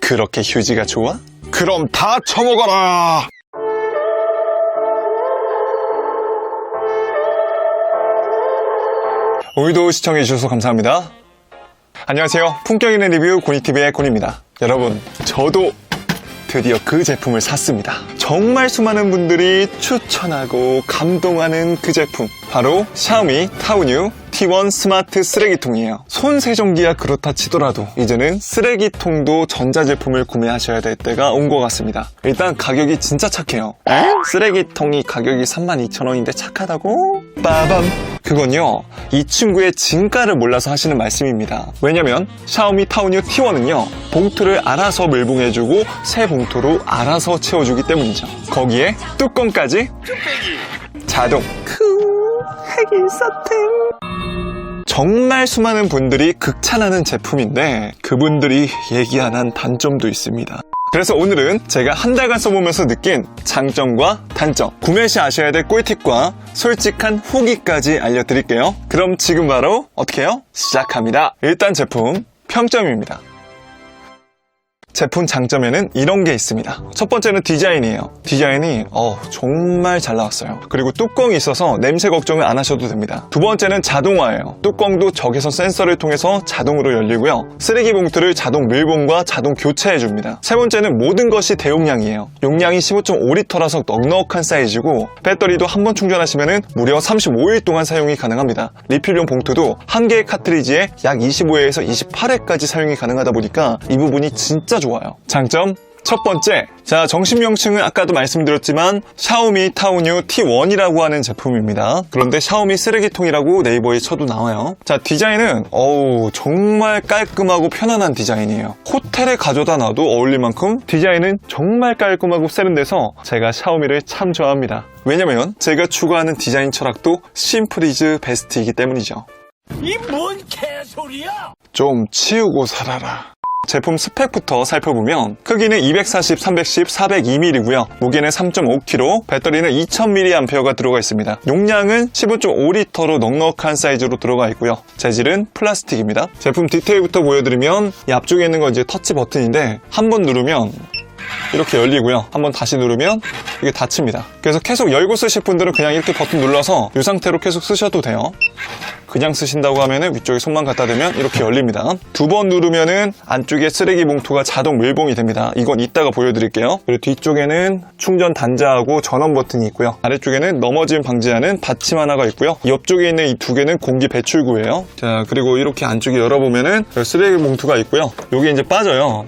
그렇게 휴지가 좋아? 그럼 다 처먹어라! 오늘도 시청해주셔서 감사합니다. 안녕하세요. 품격 있는 리뷰 고니TV의 고니입니다. 여러분, 저도 드디어 그 제품을 샀습니다. 정말 수많은 분들이 추천하고 감동하는 그 제품. 바로 샤오미 타우뉴 T1 스마트 쓰레기통이에요. 손 세정기야 그렇다 치더라도 이제는 쓰레기통도 전자제품을 구매하셔야 될 때가 온 것 같습니다. 일단 가격이 진짜 착해요. 쓰레기통이 가격이 32,000원인데 착하다고? 빠밤. 그건요, 이 친구의 진가를 몰라서 하시는 말씀입니다. 왜냐면 샤오미 타우뉴 T1은요, 봉투를 알아서 밀봉해주고 새 봉투로 알아서 채워주기 때문이죠. 거기에 뚜껑까지 자동 크 핵일사템 정말 수많은 분들이 극찬하는 제품인데 그분들이 얘기 안 한 단점도 있습니다. 그래서 오늘은 제가 한 달간 써보면서 느낀 장점과 단점, 구매 시 아셔야 될 꿀팁과 솔직한 후기까지 알려드릴게요. 그럼 지금 바로 어떻게 해요? 시작합니다. 일단 제품 평점입니다. 제품 장점에는 이런 게 있습니다. 첫 번째는 디자인이에요. 디자인이 어, 정말 잘 나왔어요. 그리고 뚜껑이 있어서 냄새 걱정을 안 하셔도 됩니다. 두 번째는 자동화예요. 뚜껑도 적외선 센서를 통해서 자동으로 열리고요. 쓰레기 봉투를 자동 밀봉과 자동 교체해 줍니다. 세 번째는 모든 것이 대용량이에요. 용량이 15.5리터라서 넉넉한 사이즈고 배터리도 한 번 충전하시면 무려 35일 동안 사용이 가능합니다. 리필용 봉투도 한 개의 카트리지에 약 25회에서 28회까지 사용이 가능하다 보니까 이 부분이 진짜 좋아요. 장점 첫 번째, 자 정식 명칭은 아까도 말씀드렸지만 샤오미 타우뉴 T1이라고 하는 제품입니다. 그런데 샤오미 쓰레기통이라고 네이버에 쳐도 나와요. 자 디자인은 어우 정말 깔끔하고 편안한 디자인이에요. 호텔에 가져다 놔도 어울릴 만큼 디자인은 정말 깔끔하고 세련돼서 제가 샤오미를 참 좋아합니다. 왜냐면 제가 추구하는 디자인 철학도 심플이즈 베스트이기 때문이죠. 이 뭔 개소리야! 좀 치우고 살아라. 제품 스펙부터 살펴보면 크기는 240, 310, 402mm고요. 무게는 3.5kg, 배터리는 2000mAh가 들어가 있습니다. 용량은 15.5L로 넉넉한 사이즈로 들어가 있고요. 재질은 플라스틱입니다. 제품 디테일부터 보여드리면 이 앞쪽에 있는 건 이제 터치 버튼인데 한 번 누르면 이렇게 열리고요. 한번 다시 누르면 이게 닫힙니다. 그래서 계속 열고 쓰실 분들은 그냥 이렇게 버튼 눌러서 이 상태로 계속 쓰셔도 돼요. 그냥 쓰신다고 하면은 위쪽에 손만 갖다 대면 이렇게 열립니다. 두 번 누르면은 안쪽에 쓰레기 봉투가 자동 밀봉이 됩니다. 이건 이따가 보여드릴게요. 그리고 뒤쪽에는 충전 단자하고 전원 버튼이 있고요. 아래쪽에는 넘어짐 방지하는 받침 하나가 있고요. 옆쪽에 있는 이 두 개는 공기 배출구예요. 자, 그리고 이렇게 안쪽에 열어보면은 쓰레기 봉투가 있고요. 이게 이제 빠져요.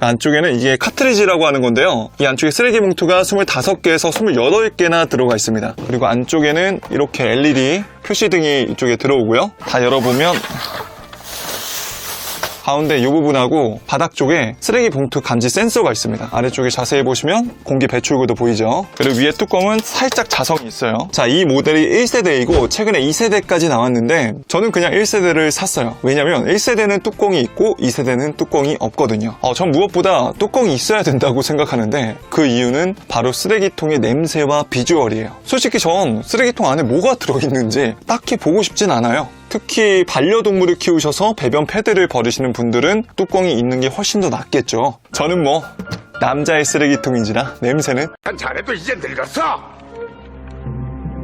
안쪽에는 이게 카트리지라고 하는 건데요. 이 안쪽에 쓰레기 봉투가 25개에서 28개나 들어가 있습니다. 그리고 안쪽에는 이렇게 LED 표시등이 이쪽에 들어오고요. 다 열어보면 가운데 이 부분하고 바닥 쪽에 쓰레기 봉투 감지 센서가 있습니다. 아래쪽에 자세히 보시면 공기 배출구도 보이죠. 그리고 위에 뚜껑은 살짝 자성이 있어요. 자, 이 모델이 1세대이고 최근에 2세대까지 나왔는데 저는 그냥 1세대를 샀어요. 왜냐면 1세대는 뚜껑이 있고 2세대는 뚜껑이 없거든요. 어, 전 무엇보다 뚜껑이 있어야 된다고 생각하는데 그 이유는 바로 쓰레기통의 냄새와 비주얼이에요. 솔직히 전 쓰레기통 안에 뭐가 들어있는지 딱히 보고 싶진 않아요. 특히 반려동물을 키우셔서 배변 패드를 버리시는 분들은 뚜껑이 있는 게 훨씬 더 낫겠죠. 저는 뭐 남자의 쓰레기통인지라 냄새는 자네도 이제 늙었어!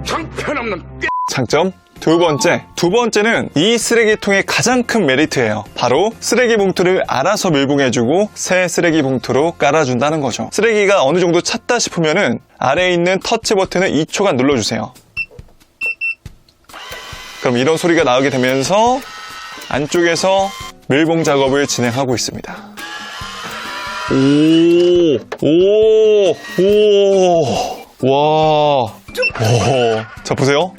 형편없는 꽤 장점 두 번째, 두 번째는 이 쓰레기통의 가장 큰 메리트예요. 바로 쓰레기 봉투를 알아서 밀봉해주고 새 쓰레기 봉투로 깔아준다는 거죠. 쓰레기가 어느 정도 찼다 싶으면은 아래에 있는 터치 버튼을 2초간 눌러주세요. 그럼 이런 소리가 나오게 되면서 안쪽에서 밀봉 작업을 진행하고 있습니다. 오, 오, 오, 와, 오. 자, 보세요.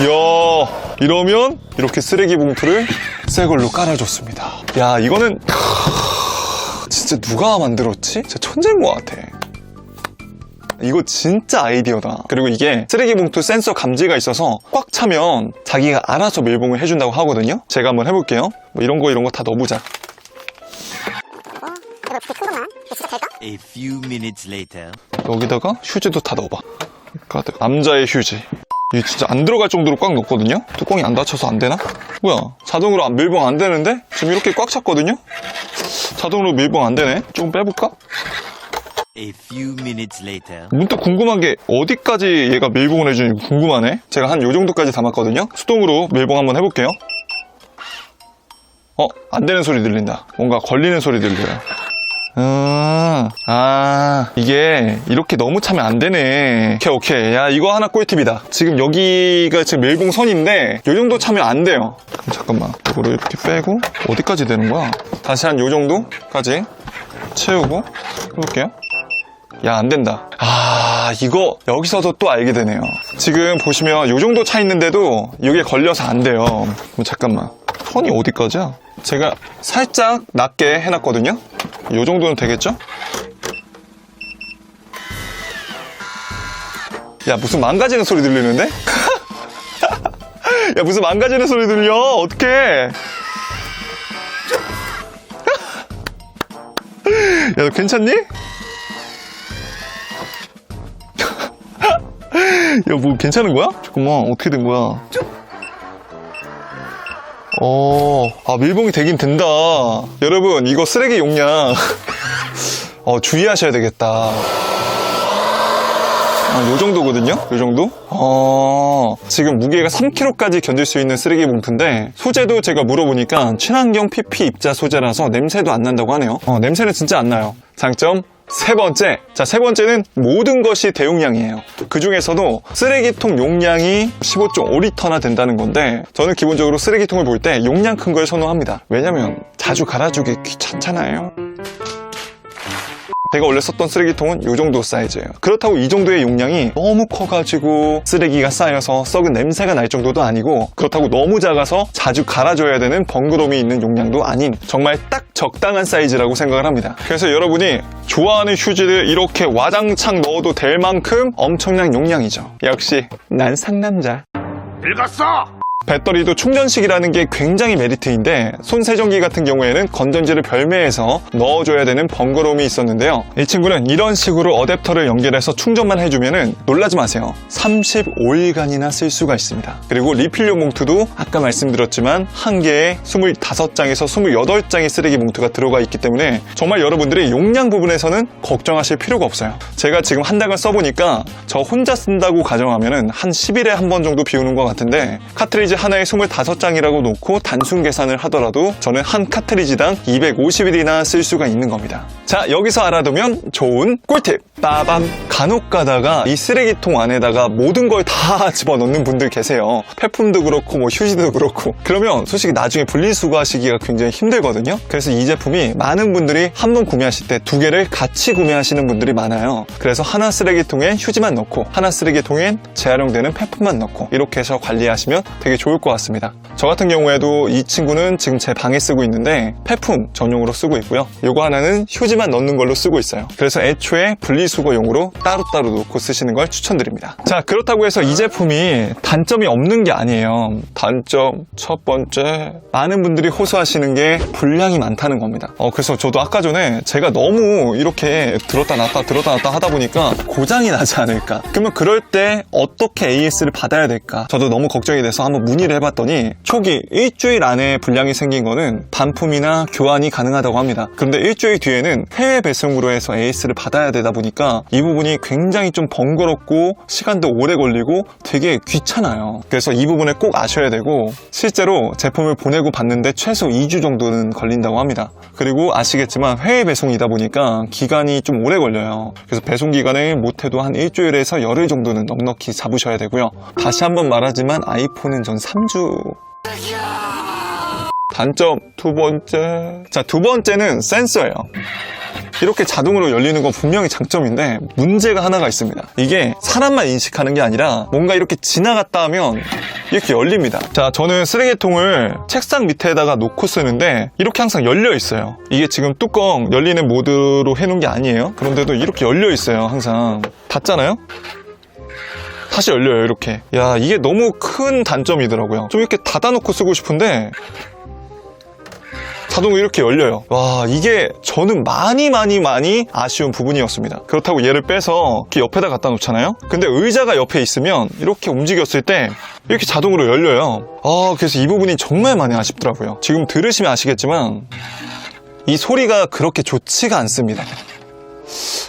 이야, 이러면 이렇게 쓰레기 봉투를 새 걸로 깔아줬습니다. 야, 이거는 크, 진짜 누가 만들었지? 진짜 천재인 것 같아. 이거 진짜 아이디어다. 그리고 이게 쓰레기 봉투 센서 감지가 있어서 꽉 차면 자기가 알아서 밀봉을 해준다고 하거든요. 제가 한번 해볼게요. 뭐 이런 거 이런 거 다 넣어보자. A few minutes later. 여기다가 휴지도 다 넣어봐. 가득. 남자의 휴지. 이게 진짜 안 들어갈 정도로 꽉 넣거든요? 뚜껑이 안 닫혀서 안 되나? 뭐야 자동으로 안- 밀봉 안 되는데? 지금 이렇게 꽉 찼거든요? 자동으로 밀봉 안 되네 조금 빼볼까? A few minutes later. 문득 궁금한 게 어디까지 얘가 밀봉을 해주는지 궁금하네 제가 한 요 정도까지 담았거든요 수동으로 밀봉 한번 해볼게요 어? 안 되는 소리 들린다 뭔가 걸리는 소리 들려요 아, 아, 이게 이렇게 너무 차면 안 되네. 오케이, 오케이. 야, 이거 하나 꿀팁이다. 지금 여기가 지금 밀봉선인데, 요 정도 차면 안 돼요. 잠깐만. 이거를 이렇게 빼고, 어디까지 되는 거야? 다시 한 요 정도까지 채우고, 해볼게요. 야, 안 된다. 아, 이거 여기서도 또 알게 되네요. 지금 보시면 요 정도 차 있는데도 이게 걸려서 안 돼요. 그럼 잠깐만. 선이 어디까지야? 제가 살짝 낮게 해놨거든요? 요 정도는 되겠죠? 야, 무슨 망가지는 소리 들리는데? 야, 무슨 망가지는 소리 들려? 어떡해? 야, 너 괜찮니? 야, 뭐 괜찮은 거야? 잠깐만, 어떻게 된 거야? 어, 아, 밀봉이 되긴 된다. 여러분, 이거 쓰레기 용량. 어, 주의하셔야 되겠다. 아, 요 정도거든요? 요 정도? 어, 지금 무게가 3kg까지 견딜 수 있는 쓰레기 봉투인데, 소재도 제가 물어보니까 친환경 PP 입자 소재라서 냄새도 안 난다고 하네요. 어, 냄새는 진짜 안 나요. 장점, 세 번째. 자, 세 번째는 모든 것이 대용량이에요. 그 중에서도 쓰레기통 용량이 15.5리터나 된다는 건데, 저는 기본적으로 쓰레기통을 볼 때 용량 큰 걸 선호합니다. 왜냐면 자주 갈아주기 귀찮잖아요. 제가 원래 썼던 쓰레기통은 이 정도 사이즈예요. 그렇다고 이 정도의 용량이 너무 커가지고 쓰레기가 쌓여서 썩은 냄새가 날 정도도 아니고 그렇다고 너무 작아서 자주 갈아줘야 되는 번거로움이 있는 용량도 아닌 정말 딱 적당한 사이즈라고 생각을 합니다. 그래서 여러분이 좋아하는 휴지를 이렇게 와장창 넣어도 될 만큼 엄청난 용량이죠. 역시 난 상남자. 늙었어! 배터리도 충전식이라는 게 굉장히 메리트인데 손세정기 같은 경우에는 건전지를 별매해서 넣어줘야 되는 번거로움이 있었는데요. 이 친구는 이런 식으로 어댑터를 연결해서 충전만 해주면 놀라지 마세요. 35일간이나 쓸 수가 있습니다. 그리고 리필용 봉투도 아까 말씀드렸지만 한 개에 25장에서 28장의 쓰레기 봉투가 들어가 있기 때문에 정말 여러분들이 용량 부분에서는 걱정하실 필요가 없어요. 제가 지금 한 달간 써보니까 저 혼자 쓴다고 가정하면 한 10일에 한 번 정도 비우는 것 같은데 카트리지 하나에 25장이라고 놓고 단순 계산을 하더라도 저는 한 카트리지당 250일이나 쓸 수가 있는 겁니다. 자, 여기서 알아두면 좋은 꿀팁! 빠밤! 간혹 가다가 이 쓰레기통 안에다가 모든 걸 다 집어넣는 분들 계세요. 폐품도 그렇고 뭐 휴지도 그렇고 그러면 솔직히 나중에 분리수거하시기가 굉장히 힘들거든요. 그래서 이 제품이 많은 분들이 한 번 구매하실 때 두 개를 같이 구매하시는 분들이 많아요. 그래서 하나 쓰레기통엔 휴지만 넣고 하나 쓰레기통엔 재활용되는 폐품만 넣고 이렇게 해서 관리하시면 되게 좋을 것 같습니다. 저 같은 경우에도 이 친구는 지금 제 방에 쓰고 있는데 폐품 전용으로 쓰고 있고요. 이거 하나는 휴지만 넣는 걸로 쓰고 있어요. 그래서 애초에 분리수거용으로 따로따로 놓고 쓰시는 걸 추천드립니다. 자, 그렇다고 해서 이 제품이 단점이 없는 게 아니에요. 단점 첫 번째 많은 분들이 호소하시는 게 분량이 많다는 겁니다. 어, 그래서 저도 아까 전에 제가 너무 이렇게 들었다 놨다 들었다 놨다 하다 보니까 고장이 나지 않을까. 그러면 그럴 때 어떻게 AS를 받아야 될까? 저도 너무 걱정이 돼서 한번 문의를 해봤더니 초기 일주일 안에 분량이 생긴 거는 반품이나 교환이 가능하다고 합니다. 그런데 일주일 뒤에는 해외 배송으로 해서 AS를 받아야 되다 보니까 이 부분이 굉장히 좀 번거롭고 시간도 오래 걸리고 되게 귀찮아요. 그래서 이 부분을 꼭 아셔야 되고 실제로 제품을 보내고 받는데 최소 2주 정도는 걸린다고 합니다. 그리고 아시겠지만 해외 배송이다 보니까 기간이 좀 오래 걸려요. 그래서 배송 기간을 못해도 한 일주일에서 열흘 정도는 넉넉히 잡으셔야 되고요. 다시 한번 말하지만 아이폰은 전 3주 단점 두 번째. 자, 두 번째는 센서예요. 이렇게 자동으로 열리는 건 분명히 장점인데 문제가 하나가 있습니다. 이게 사람만 인식하는 게 아니라 뭔가 이렇게 지나갔다 하면 이렇게 열립니다. 자, 저는 쓰레기통을 책상 밑에다가 놓고 쓰는데 이렇게 항상 열려 있어요. 이게 지금 뚜껑 열리는 모드로 해놓은 게 아니에요. 그런데도 이렇게 열려 있어요. 항상 닫잖아요. 다시 열려요 이렇게 야 이게 너무 큰 단점이더라고요 좀 이렇게 닫아놓고 쓰고 싶은데 자동으로 이렇게 열려요. 와, 이게 저는 많이 많이 많이 아쉬운 부분이었습니다. 그렇다고 얘를 빼서 이렇게 옆에다 갖다 놓잖아요? 근데 의자가 옆에 있으면 이렇게 움직였을 때 이렇게 자동으로 열려요. 아, 그래서 이 부분이 정말 많이 아쉽더라고요. 지금 들으시면 아시겠지만 이 소리가 그렇게 좋지가 않습니다.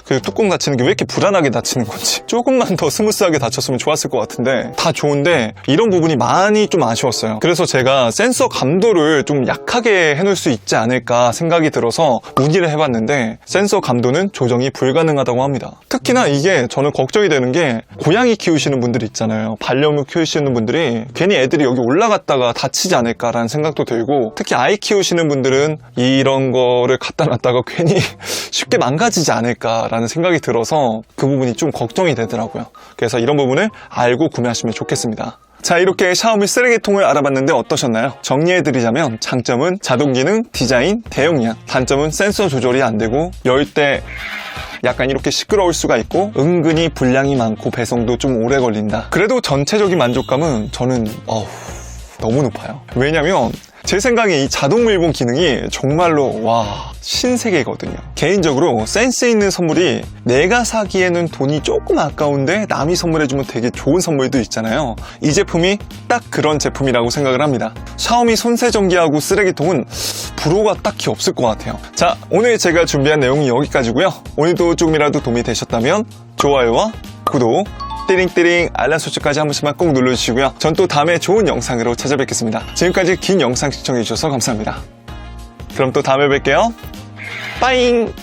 그 뚜껑 닫히는 게 왜 이렇게 불안하게 닫히는 건지. 조금만 더 스무스하게 닫혔으면 좋았을 것 같은데 다 좋은데 이런 부분이 많이 좀 아쉬웠어요. 그래서 제가 센서 감도를 좀 약하게 해놓을 수 있지 않을까 생각이 들어서 문의를 해봤는데 센서 감도는 조정이 불가능하다고 합니다. 특히나 이게 저는 걱정이 되는 게 고양이 키우시는 분들 있잖아요. 반려묘 키우시는 분들이 괜히 애들이 여기 올라갔다가 다치지 않을까라는 생각도 들고 특히 아이 키우시는 분들은 이런 거를 갖다 놨다가 괜히 쉽게 망가지지 않을까라는 생각이 들어서 그 부분이 좀 걱정이 되더라고요. 그래서 이런 부분을 알고 구매하시면 좋겠습니다. 자, 이렇게 샤오미 쓰레기통을 알아봤는데 어떠셨나요? 정리해드리자면 장점은 자동 기능, 디자인, 대용량. 단점은 센서 조절이 안 되고 열때 약간 이렇게 시끄러울 수가 있고 은근히 분량이 많고 배송도 좀 오래 걸린다. 그래도 전체적인 만족감은 저는 어우, 너무 높아요. 왜냐면 제 생각에 이 자동 밀봉 기능이 정말로 와 신세계거든요. 개인적으로 센스 있는 선물이 내가 사기에는 돈이 조금 아까운데 남이 선물해주면 되게 좋은 선물도 있잖아요. 이 제품이 딱 그런 제품이라고 생각을 합니다. 샤오미 손세정기하고 쓰레기통은 불호가 딱히 없을 것 같아요. 자 오늘 제가 준비한 내용이 여기까지고요. 오늘도 조금이라도 도움이 되셨다면 좋아요와 구독 띠링띠링 알람 설정까지 한 번씩만 꼭 눌러주시고요. 전 또 다음에 좋은 영상으로 찾아뵙겠습니다. 지금까지 긴 영상 시청해주셔서 감사합니다. 그럼 또 다음에 뵐게요. 빠잉!